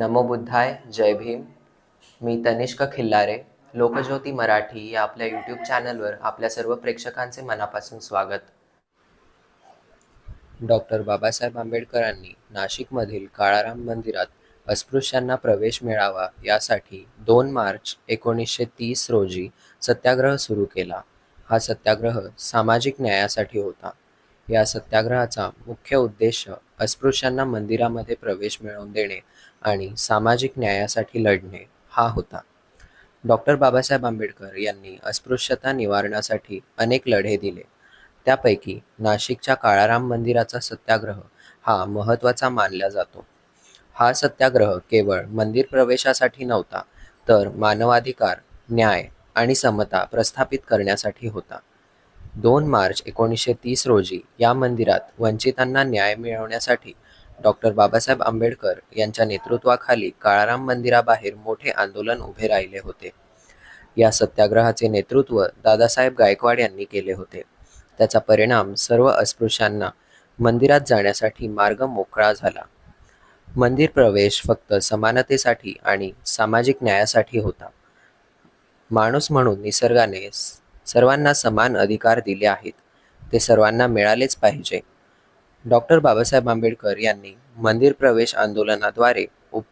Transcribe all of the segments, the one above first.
नमो बुद्धाय जय भीम. मी तनिष्क खिल्लारे लोकज्योती मराठी या आपल्या यूट्यूब चॅनलवर आपल्या सर्व प्रेक्षकांचे मनापासून स्वागत. डॉक्टर बाबासाहेब आंबेडकरांनी नाशिकमधील काळाराम मंदिरात अस्पृश्यांना प्रवेश मिळावा यासाठी दोन मार्च एकोणीसशे तीस रोजी सत्याग्रह सुरू केला. हा सत्याग्रह सामाजिक न्यायासाठी होता. या सत्याग्रहाचा मुख्य उद्देश अस्पृश्यांना मंदिरामध्ये प्रवेश मिळवून देणे आणि सामाजिक न्यायासाठी लढणे हा होता. डॉक्टर बाबासाहेब आंबेडकर यांनी अस्पृश्यता निवारणासाठी अनेक लढे दिले. त्यापैकी नाशिकच्या काळाराम मंदिराचा सत्याग्रह हा महत्त्वाचा मानला जातो. हा सत्याग्रह केवळ मंदिर प्रवेशासाठी नव्हता तर मानवाधिकार न्याय आणि समता प्रस्थापित करण्यासाठी होता. दोन मार्च एकोणीसशे तीस रोजी या मंदिरात वंचितांना न्याय मिळवण्यासाठी डॉक्टर बाबासाहेब आंबेडकर यांच्या नेतृत्वाखाली काळाराम मंदिराबाहेर मोठे आंदोलन उभे राहिले होते. या सत्याग्रहाचे नेतृत्व दादासाहेब गायकवाड यांनी केले होते. त्याचा परिणाम सर्व अस्पृश्यांना मंदिरात जाण्यासाठी मार्ग मोकळा झाला. मंदिर प्रवेश फक्त समानतेसाठी आणि सामाजिक न्यायासाठी होता. माणूस म्हणून निसर्गाने सर्वांना समान अधिकार दिले आहेत. ते सर्वांना मिळालेच पाहिजे. डॉक्टर बाबासाहेब आंबेडकर यांनी मंदिर प्रवेश आंदोलनाद्वारे उप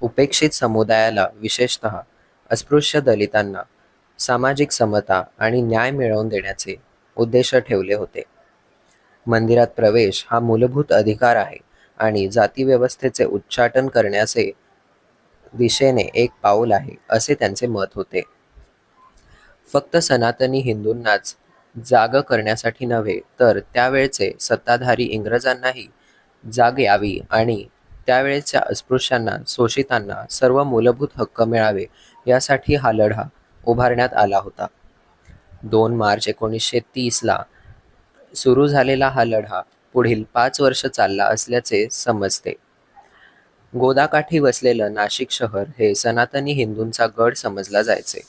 उपेक्षित समुदायाला विशेषतः अस्पृश्य दलितांना सामाजिक समता आणि न्याय मिळवून देण्याचे उद्देश ठेवले होते. मंदिरात प्रवेश हा मूलभूत अधिकार आहे आणि जातीव्यवस्थेचे उच्चाटन करण्याचे दिशेने एक पाऊल आहे असे त्यांचे मत होते. फक्त सनातनी हिंदूंनाच जाग करण्यासाठी नव्हे तर त्यावेळचे सत्ताधारी इंग्रजांनाही जाग यावी आणि त्यावेळेच्या अस्पृश्यांना शोषितांना सर्व मूलभूत हक्क मिळावे यासाठी हा लढा उभारण्यात आला होता. दोन मार्च एकोणीसशे तीसला सुरू झालेला हा लढा पुढील पाच वर्ष चालला असल्याचे समजते. गोदाकाठी वसलेलं नाशिक शहर हे सनातनी हिंदूंचा गड समजला जायचे.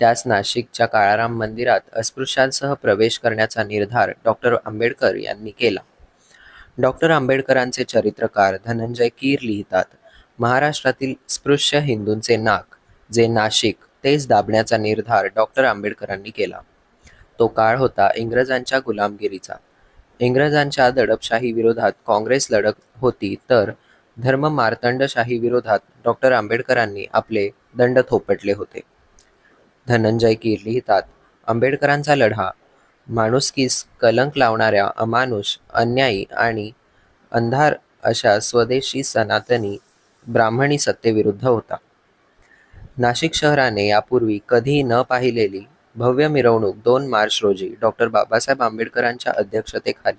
त्याच नाशिकच्या काळाराम मंदिरात अस्पृश्यांसह प्रवेश करण्याचा निर्धार डॉक्टर आंबेडकर यांनी केला. डॉक्टर आंबेडकरांचे चरित्रकार धनंजय कीर लिहितात महाराष्ट्रातील स्पृश्य हिंदूंचे नाक जे नाशिक तेच दाबण्याचा निर्धार डॉक्टर आंबेडकरांनी केला. तो काळ होता इंग्रजांच्या गुलामगिरीचा. इंग्रजांच्या दडपशाही विरोधात काँग्रेस लढत होती तर धर्म मार्तंडशाही विरोधात डॉक्टर आंबेडकरांनी आपले दंड थोपटले होते. धनंजय कीर लिहितात. आंबेडकरांचा लढा माणुसकीस कलंक लावणाऱ्या अमानुष अन्यायी आणि अंधार अशा स्वदेशी सनातनी ब्राह्मणी सत्तेविरुद्ध होता. नाशिक शहराने यापूर्वी कधी न पाहिलेली भव्य मिरवणूक दोन मार्च रोजी डॉक्टर बाबासाहेब आंबेडकरांच्या अध्यक्षतेखाली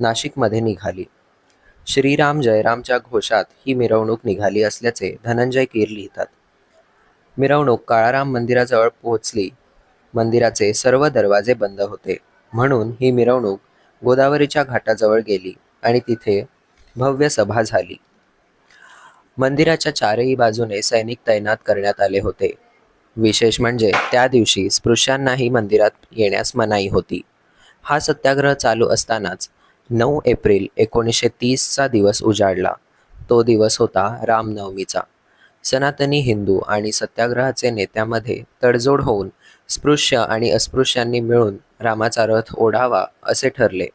नाशिकमध्ये निघाली. श्रीराम जयरामच्या घोषात ही मिरवणूक निघाली असल्याचे धनंजय कीर लिहितात. मिरवणूक काळाराम मंदिराजवळ पोहोचली. मंदिराचे सर्व दरवाजे बंद होते. म्हणून ही मिरवणूक गोदावरीच्या घाटाजवळ गेली आणि तिथे भव्य सभा झाली. मंदिराच्या चारही बाजूने सैनिक तैनात करण्यात आले होते. विशेष म्हणजे त्या दिवशी स्पृश्यांनाही मंदिरात येण्यास मनाई होती. हा सत्याग्रह चालू असतानाच नऊ एप्रिल एकोणीसशे तीसचा दिवस उजाडला. तो दिवस होता रामनवमीचा. सनातनी हिंदू आणि सत्याग्रहाचे नेत्यामध्ये तडजोड होऊन स्पृश्य आणि अस्पृश्यांनी मिळून रामाचा रथ ओढावा असे ठरले.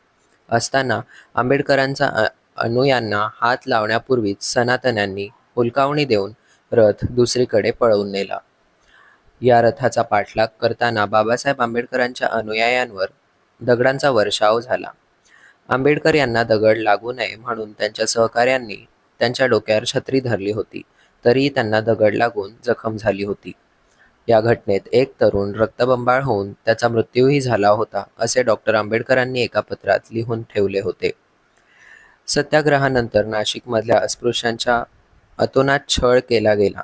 असताना आंबेडकरांचा अनुयांना हात लावण्यापूर्वीच सनातन्यांनी हुलकावणी देऊन रथ दुसरीकडे पळवून नेला. या रथाचा पाठलाग करताना बाबासाहेब आंबेडकरांच्या अनुयायांवर दगडांचा वर्षाव झाला. आंबेडकर यांना दगड लागू नये म्हणून त्यांच्या सहकाऱ्यांनी त्यांच्या डोक्यावर छत्री धरली होती. तरीही त्यांना दगड लागून जखम झाली होती. या घटनेत एक तरुण रक्तबंबाळ होऊन त्याचा मृत्यूही झाला होता असे डॉक्टर आंबेडकरांनी एका पत्रात लिहून ठेवले होते. सत्याग्रहानंतर नाशिकमधल्या अस्पृश्यांच्या अतोनात छळ केला गेला.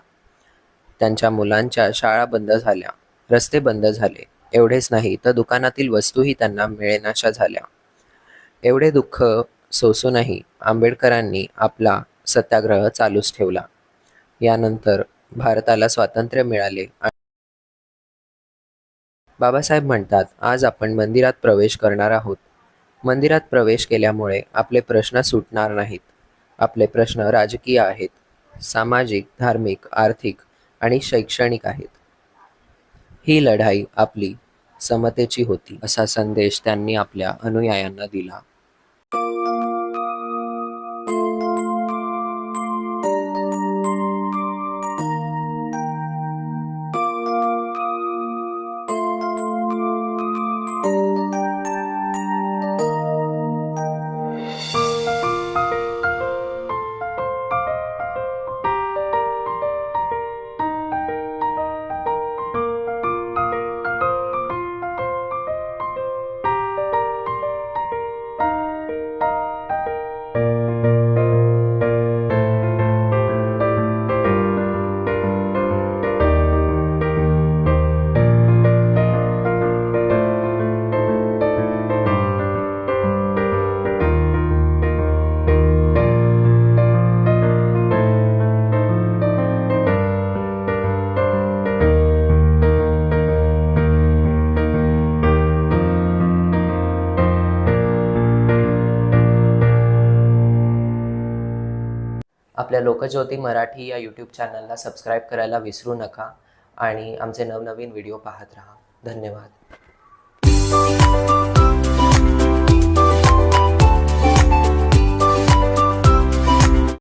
त्यांच्या मुलांच्या शाळा बंद झाल्या रस्ते बंद झाले. एवढेच नाही तर दुकानातील वस्तूही त्यांना मिळेनाशा झाल्या. एवढे दुःख सोसूनही आंबेडकरांनी आपला सत्याग्रह चालूच ठेवला. यानंतर भारताला स्वातंत्र्य मिळाले. बाबासाहेब म्हणतात आज आपण मंदिरात प्रवेश करणार आहोत. मंदिरात प्रवेश केल्यामुळे आपले प्रश्न सुटणार नाहीत. आपले प्रश्न राजकीय आहेत सामाजिक धार्मिक आर्थिक आणि शैक्षणिक आहेत. ही लढाई आपली समतेची होती असा संदेश त्यांनी आपल्या अनुयायांना दिला. आपल्या लोकज्योती मराठी या यूट्यूब चॅनलला सबस्क्राईब करायला विसरू नका. आणि आमचे नवनवीन व्हिडिओ पाहत राहा. धन्यवाद.